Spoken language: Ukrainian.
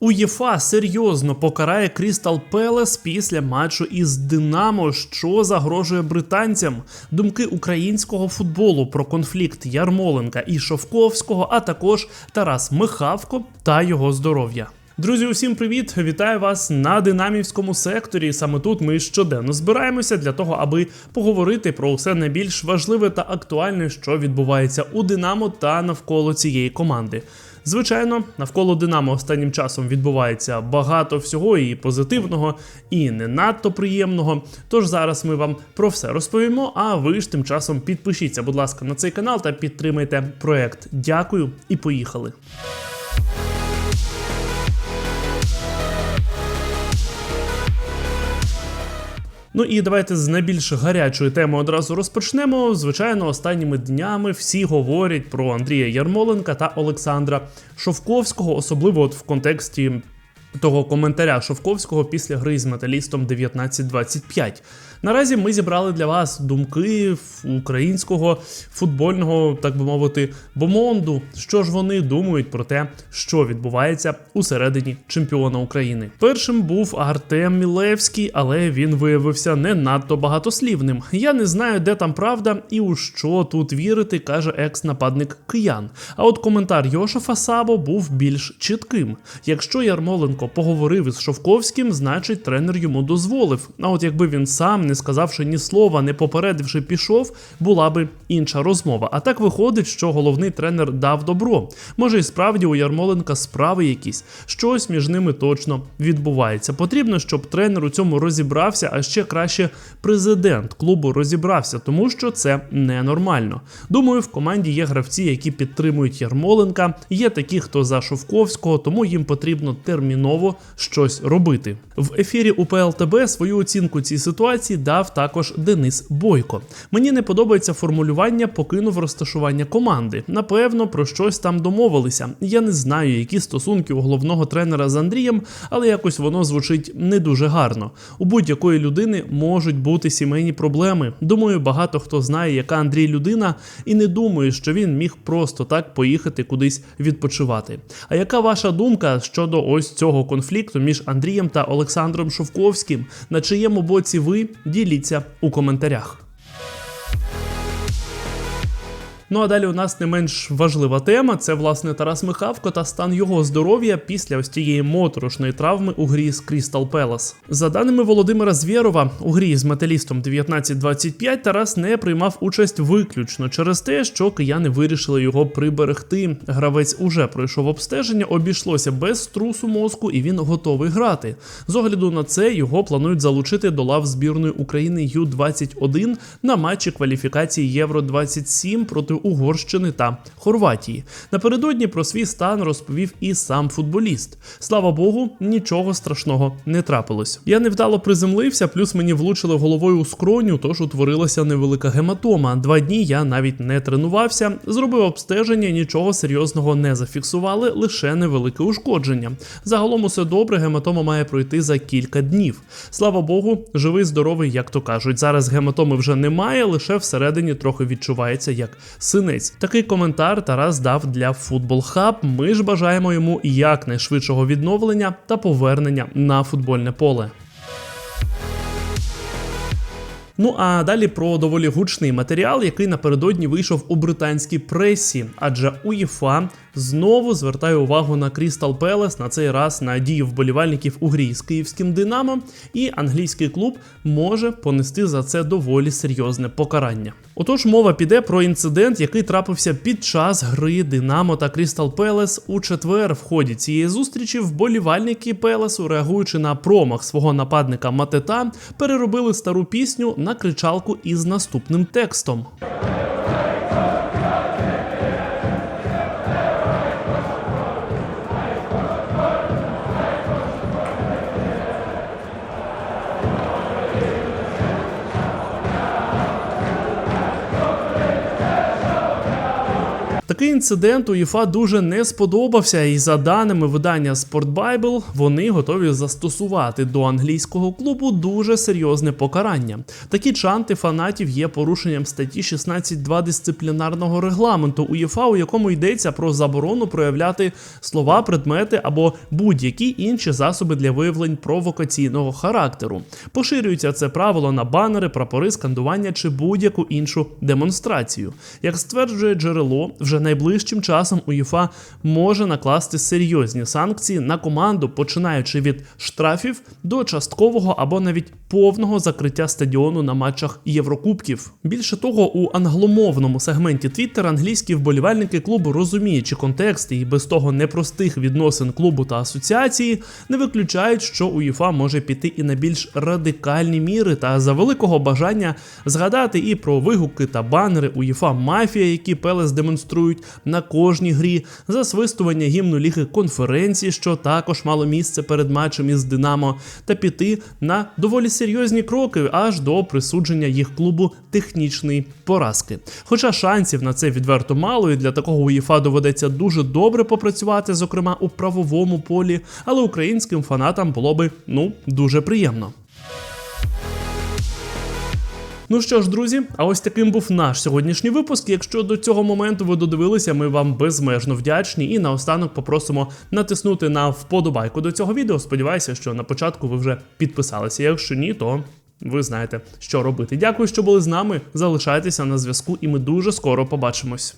УЄФА серйозно покарає Крістал Пелес після матчу із Динамо, що загрожує британцям. Думки українського футболу про конфлікт Ярмоленка і Шовковського, а також Тарас Михавко та його здоров'я. Друзі, усім привіт! Вітаю вас на динамівському секторі. Саме тут ми щоденно збираємося для того, аби поговорити про все найбільш важливе та актуальне, що відбувається у Динамо та навколо цієї команди. Звичайно, навколо Динамо останнім часом відбувається багато всього і позитивного, і не надто приємного. Тож зараз ми вам про все розповімо. А ви ж тим часом підпишіться, будь ласка, на цей канал та підтримайте проект. Дякую і поїхали. Ну і давайте з найбільш гарячої теми одразу розпочнемо. Звичайно, останніми днями всі говорять про Андрія Ярмоленка та Олександра Шовковського, особливо от в контексті. Того коментаря Шовковського після гри з металістом 1925. Наразі ми зібрали для вас думки українського футбольного, так би мовити, бомонду. Що ж вони думають про те, що відбувається усередині чемпіона України. Першим був Артем Мілевський, але він виявився не надто багатослівним. Я не знаю, де там правда і у що тут вірити, каже екс-нападник киян. А от коментар Йошефа Сабо був більш чітким. Якщо Ярмоленко поговорив із Шовковським, значить тренер йому дозволив. А от якби він сам не сказавши ні слова, не попередивши, пішов, була би інша розмова. А так виходить, що головний тренер дав добро. Може, і справді у Ярмоленка справи якісь, щось між ними точно відбувається. Потрібно, щоб тренер у цьому розібрався, а ще краще президент клубу розібрався, тому що це ненормально. Думаю, в команді є гравці, які підтримують Ярмоленка. Є такі, хто за Шовковського, тому їм потрібно терміново щось робити. В ефірі УПЛ ТБ свою оцінку цій ситуації дав також Денис Бойко. Мені не подобається формулювання покинув розташування команди. Напевно, про щось там домовилися. Я не знаю, які стосунки у головного тренера з Андрієм, але якось воно звучить не дуже гарно. У будь-якої людини можуть бути сімейні проблеми. Думаю, багато хто знає, яка Андрій людина, і не думаю, що він міг просто так поїхати кудись відпочивати. А яка ваша думка щодо ось цього конфлікту між Андрієм та Олександром Шовковським? На чиєму боці ви? Діліться у коментарях. Ну а далі у нас не менш важлива тема це власне Тарас Михавко та стан його здоров'я після ось тієї моторошної травми у грі з Крістал Пелас. За даними Володимира Звєрова, у грі з металістом 1925 Тарас не приймав участь виключно через те, що кияни вирішили його приберегти. Гравець уже пройшов обстеження, обійшлося без струсу мозку, і він готовий грати. З огляду на це його планують залучити до лав збірної України Ю-21 на матчі кваліфікації Євро 27 проти Угорщини та Хорватії. Напередодні про свій стан розповів і сам футболіст. Слава Богу, нічого страшного не трапилось. Я невдало приземлився, плюс мені влучили головою у скроню, тож утворилася невелика гематома. Два дні я навіть не тренувався, зробив обстеження, нічого серйозного не зафіксували, лише невелике ушкодження. Загалом усе добре, гематома має пройти за кілька днів. Слава Богу, живий, здоровий, як то кажуть. Зараз гематоми вже немає, лише всередині трохи відчувається як синець. Такий коментар Тарас дав для Футбол Хаб. Ми ж бажаємо йому якнайшвидшого відновлення та повернення на футбольне поле. Ну а далі про доволі гучний матеріал, який напередодні вийшов у британській пресі, адже УЄФА знову звертає увагу на Крістал Пелес, на цей раз на дії вболівальників у грі з київським Динамо, і англійський клуб може понести за це доволі серйозне покарання. Отож, мова піде про інцидент, який трапився під час гри Динамо та Крістал Пелес у четвер. В ході цієї зустрічі вболівальники Пелесу, реагуючи на промах свого нападника Матета, переробили стару пісню на кричалку із наступним текстом. Такий інцидент УЄФА дуже не сподобався, і за даними видання Sport Bible, вони готові застосувати до англійського клубу дуже серйозне покарання. Такі чанти фанатів є порушенням статті 16.2 дисциплінарного регламенту УЄФА, у якому йдеться про заборону проявляти слова, предмети або будь-які інші засоби для виявлень провокаційного характеру. Поширюється це правило на банери, прапори, скандування чи будь-яку іншу демонстрацію. Як стверджує джерело, вже найближчим часом УЄФА може накласти серйозні санкції на команду, починаючи від штрафів до часткового або навіть повного закриття стадіону на матчах Єврокубків. Більше того, у англомовному сегменті Twitter англійські вболівальники клубу, розуміючи контекст і без того непростих відносин клубу та асоціації, не виключають, що УЄФА може піти і на більш радикальні міри та за великого бажання згадати і про вигуки та банери УЄФА Мафія, які Пелес демонструють на кожній грі, засвистування гімну ліги конференції, що також мало місце перед матчем із Динамо, та піти на доволі серйозні кроки аж до присудження їх клубу технічної поразки. Хоча шансів на це відверто мало, і для такого УЄФА доведеться дуже добре попрацювати, зокрема у правовому полі, але українським фанатам було би ну дуже приємно. Ну що ж, друзі, а ось таким був наш сьогоднішній випуск. Якщо до цього моменту ви додивилися, ми вам безмежно вдячні. І наостанок попросимо натиснути на вподобайку до цього відео. Сподіваюся, що на початку ви вже підписалися. Якщо ні, то ви знаєте, що робити. Дякую, що були з нами. Залишайтеся на зв'язку, і ми дуже скоро побачимось.